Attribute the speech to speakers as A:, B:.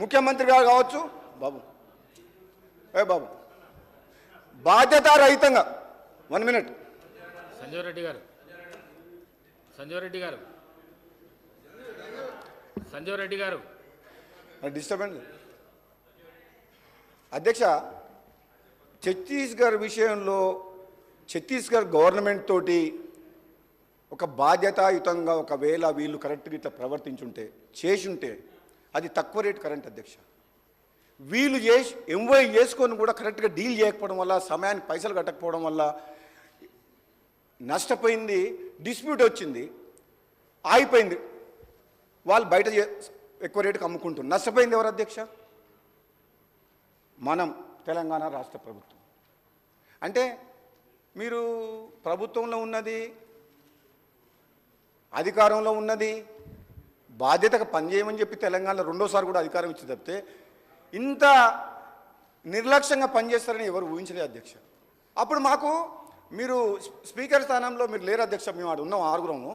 A: ముఖ్యమంత్రి గారు కావచ్చు? బాబు. ఏ బాబు? బాధ్యతారహితంగా వన్ మినిట్.
B: సంజీవ్ రెడ్డి గారు. సంజీవ్ రెడ్డి గారు. సంజీవ్ రెడ్డి గారు
A: డిస్టర్బెన్స్. అధ్యక్ష ఛత్తీస్గఢ్ విషయంలో ఛత్తీస్గఢ్ గవర్నమెంట్ తోటి ఒక బాధ్యతాయుతంగా ఒకవేళ వీళ్ళు కరెక్ట్గా ఇట్లా ప్రవర్తించుంటే చేసుంటే అది తక్కువ రేట్ కరెంట్ అధ్యక్ష. వీళ్ళు చేసి ఎంవై చేసుకొని కూడా కరెక్ట్గా డీల్ చేయకపోవడం వల్ల సమయానికి పైసలు కట్టకపోవడం వల్ల నష్టపోయింది డిస్ప్యూట్ వచ్చింది ఆగిపోయింది. వాళ్ళు బయట ఎక్కువ రేటుకు అమ్ముకుంటున్నారు. నష్టపోయింది ఎవరు అధ్యక్ష? మనం తెలంగాణ రాష్ట్ర ప్రభుత్వం. అంటే మీరు ప్రభుత్వంలో ఉన్నది అధికారంలో ఉన్నది బాధ్యతగా పనిచేయమని చెప్పి తెలంగాణలో రెండోసారి కూడా అధికారం ఇచ్చి తప్పితే ఇంత నిర్లక్ష్యంగా పనిచేస్తారని ఎవరు ఊహించలేదు అధ్యక్ష. అప్పుడు మాకు మీరు స్పీకర్ స్థానంలో మీరు లేరు అధ్యక్ష మేము ఆడు ఉన్నాం ఆరుగురము.